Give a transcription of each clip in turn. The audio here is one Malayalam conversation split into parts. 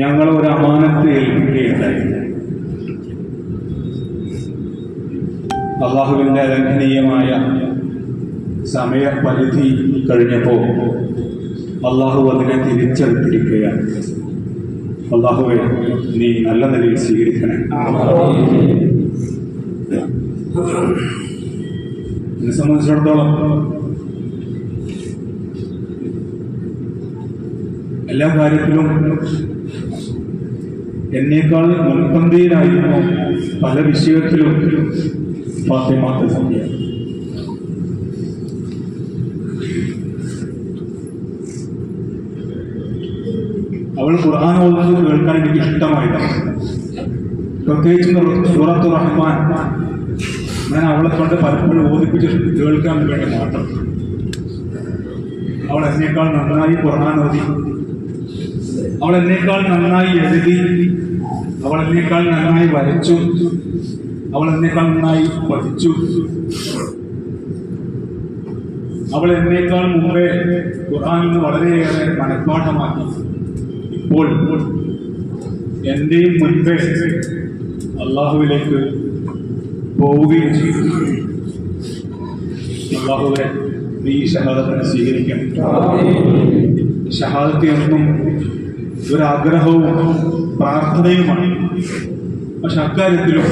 ഞങ്ങൾ ഒരു അമാനത്ത് ഏൽപ്പിക്കുകയുണ്ടായി. അള്ളാഹുവിന്റെ ലംഘനീയമായ സമയപരിധി കഴിഞ്ഞപ്പോൾ അള്ളാഹു അതിനെ തിരിച്ചെടുത്തിരിക്കുകയാണ്. അള്ളാഹുവെ നീ നല്ല നിലയിൽ സ്വീകരിക്കണേ. എന്നെ സംബന്ധിച്ചിടത്തോളം എല്ലാ കാര്യത്തിലും എന്നേക്കാൾ മുൻപന്തിയിലായിരുന്നു പല വിഷയത്തിലും ഫാത്തിമാത്ത സംഖ്യ അവൾ ഖുർആൻ ഓതുന്നത് കേൾക്കാൻ എനിക്ക് ഇഷ്ടമായിട്ടാണ്. പ്രത്യേകിച്ചും സൂറത്ത് റഹ്മാൻ. ഞാൻ അവളെ കൊണ്ട് പലപ്പോഴും ഓദിപ്പിച്ച് കേൾക്കാൻ വേണ്ടി മാത്രം. അവൾ എന്നേക്കാൾ നന്നായി ഖുർആൻ ഓതി. അവൾ എന്നേക്കാൾ നന്നായി എഴുതി അവൾ എന്നേക്കാൾ നന്നായി വരച്ചു അവൾ എന്നേക്കാൾ നന്നായി പഠിച്ചു. അവൾ എന്നേക്കാൾ മുമ്പേ ഖുർആനിൽ നിന്ന് വളരെയേറെ മനഃപ്പാഠമാക്കി ഇപ്പോൾ എന്റെയും മുൻപേ അള്ളാഹുവിലേക്ക് പോവുകയും ചെയ്തു. അള്ളാഹുവെ നീ ഈ ഷഹാദത്തിനെ സ്വീകരിക്കണം. ഷഹാദത്ത് എന്നും ഒരാഗ്രഹവും പ്രാർത്ഥനയുമാണ്. പക്ഷെ അക്കാര്യത്തിലും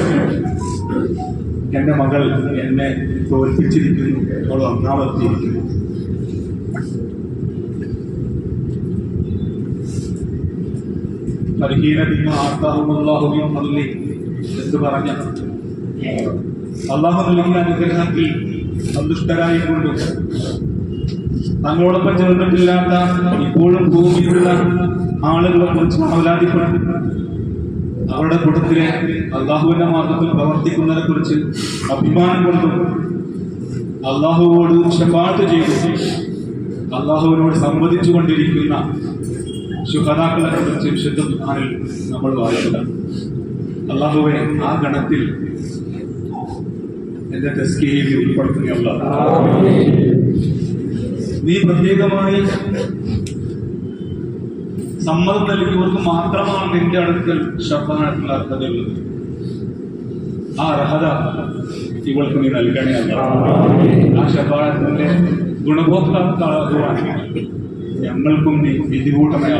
എന്റെ മകൾ എന്നെ തോൽപ്പിച്ചിരിക്കുന്നു അവൾ ഒന്നാമത്തിയിരിക്കുന്നു അള്ളാഹു നൽകിയ അനുഗ്രഹത്തിൽ സന്തുഷ്ടരായിക്കൊണ്ടും തങ്ങളോടൊപ്പം ചേർന്നിട്ടില്ലാത്ത ഇപ്പോഴും ഭൂമിയിലുള്ള ആളുകളെ കുറിച്ച് അവലാതിപ്പെടും അവരുടെ കൂട്ടത്തിലെ അള്ളാഹുവിന്റെ മാർഗത്തിൽ പ്രവർത്തിക്കുന്നതിനെ കുറിച്ച് അഭിമാനം കൊണ്ടും അള്ളാഹുവോട് ഷഫാത്ത് ചെയ്തു അള്ളാഹുവിനോട് സംവദിച്ചു കൊണ്ടിരിക്കുന്ന ശുഹതാക്കളെ കുറിച്ച് വിശുദ്ധ ഖുർആനിൽ നമ്മൾ വായിക്കുക. അള്ളാഹുവെ ആ ഗണത്തിൽ എന്റെ ടെസ്കിയിൽ ഉൾപ്പെടുത്തുകയുള്ള. നീ പ്രത്യേകമായി സമ്മതം നൽകിയവർക്ക് മാത്രമാണ് നിന്റെ അടുക്കൽ ശബ്ദനായിട്ടുള്ള അർഹതയുള്ളത് ആ അർഹത ഇവൾക്ക് നീ നൽകണേ ആ ശബ്ദത്തിന്റെ ഗുണഭോക്താക്കളാകുവാൻ ഞങ്ങൾക്കും നീ വിധികൂട്ടമേ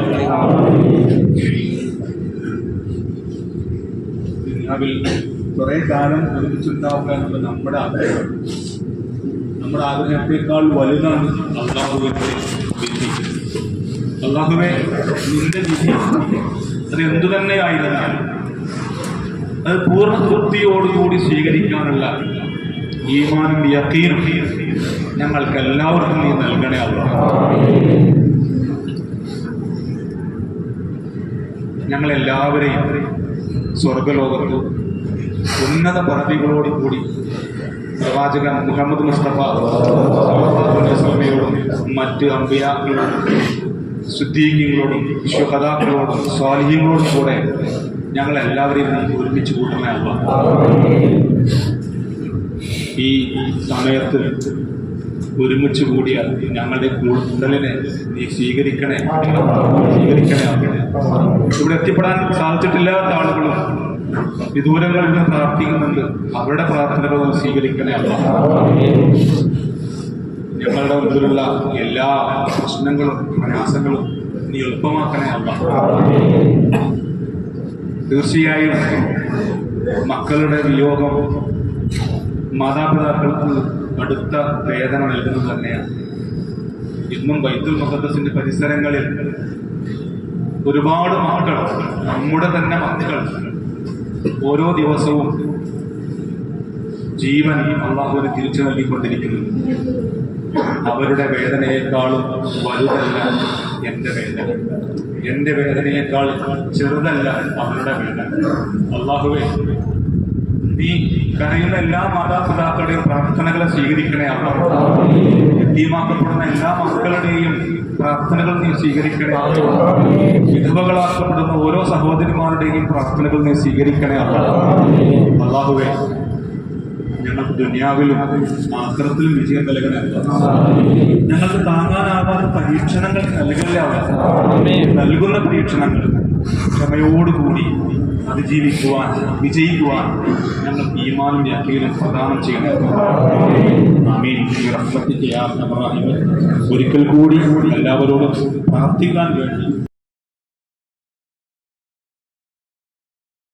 ദുനിയാവിൽ കുറെ കാലം ഒരുമിച്ചുണ്ടാവുക എന്നുള്ളത് നമ്മുടെ ആഗ്രഹം നമ്മുടെ ആഗ്രഹത്തെക്കാൾ വലുതാണ് അള്ളാഹുവിന്റെ വിധി. അള്ളാഹുവെ നിന്റെ വിധി അത് എന്തു തന്നെ ആയിരുന്നാലും അത് പൂർണ തൃപ്തിയോടുകൂടി സ്വീകരിക്കാനുള്ള ഈമാനും യക്കീനും ഞങ്ങൾക്ക് എല്ലാവർക്കും നീ നൽകണേ അള്ളാഹ്. ഞങ്ങളെല്ലാവരെയും സ്വർഗലോകത്ത് ഉന്നത പദവികളോട് കൂടി പ്രവാചകൻ മുഹമ്മദ് മുസ്തഫ. മറ്റ് അമ്പിയാക്കളോടും ശുദ്ധീകങ്ങളോടും വിശ്വകഥാക്കളോടും സ്വാലിഹ്യങ്ങളോടും കൂടെ ഞങ്ങൾ എല്ലാവരെയും ഒരുമിച്ച് കൂട്ടണമല്ല ഈ സമയത്ത് ഒരുമിച്ച് കൂടിയ ഞങ്ങളുടെ കൂടുതലിനെ നീ സ്വീകരിക്കണേ. സ്വീകരിക്കണേ ഇവിടെ എത്തിപ്പെടാൻ സാധിച്ചിട്ടില്ലാത്ത ആളുകളും വിദൂരങ്ങളിൽ നിന്ന് പ്രാർത്ഥിക്കുന്നുണ്ട്. അവരുടെ പ്രാർത്ഥനകൾ സ്വീകരിക്കണേ. ഞങ്ങളുടെ മുമ്പിലുള്ള എല്ലാ പ്രശ്നങ്ങളും പ്രയാസങ്ങളും നീ എളുപ്പമാക്കണേ അല്ല. തീർച്ചയായും മക്കളുടെ വിയോഗം മാതാപിതാക്കൾക്ക് കടുത്ത വേദന നൽകുന്നത് തന്നെയാണ്. ഇന്നും ബൈത്തുൽ മുഖദ്സിന്റെ പരിസരങ്ങളിൽ ഒരുപാട് മക്കൾ നമ്മുടെ തന്നെ മക്കൾ ഓരോ ദിവസവും ജീവൻ അള്ളാഹുവിന് തിരിച്ചു നൽകിക്കൊണ്ടിരിക്കുന്നു. അവരുടെ വേദനയെക്കാളും വലുതല്ല എന്റെ വേദന. എന്റെ വേദനയേക്കാൾ ചെറുതല്ല അവരുടെ വേദന. അള്ളാഹുവെ നീ കരയുന്ന എല്ലാ മാതാപിതാക്കളുടെയും പ്രാർത്ഥനകളെ സ്വീകരിക്കണേ എത്തിയമാക്കപ്പെടുന്ന എല്ലാ മക്കളുടെയും പ്രാർത്ഥനകൾ നീ സ്വീകരിക്കണേ. വിധവകളാക്കപ്പെടുന്ന ഓരോ സഹോദരിമാരുടെയും പ്രാർത്ഥനകൾ നീ സ്വീകരിക്കണേ അള്ളാഹുവേ ഞങ്ങൾക്ക് ദുനിയാവിലും മാത്രത്തിലും വിജയം നൽകണേ ഞങ്ങൾക്ക് താങ്ങാനാവാത്ത പരീക്ഷണങ്ങൾ നൽകല്ലേ നൽകുന്ന പരീക്ഷണങ്ങൾ ക്ഷമയോടുകൂടി അതിജീവിക്കുവാൻ വിജയിക്കുവാൻ ഞങ്ങൾ ഈമാനും യാത്രയിലും പ്രദാനം ചെയ്യണം യാത്ര ഒരിക്കൽ കൂടി എല്ലാവരോടും പ്രാർത്ഥിക്കാൻ വേണ്ടി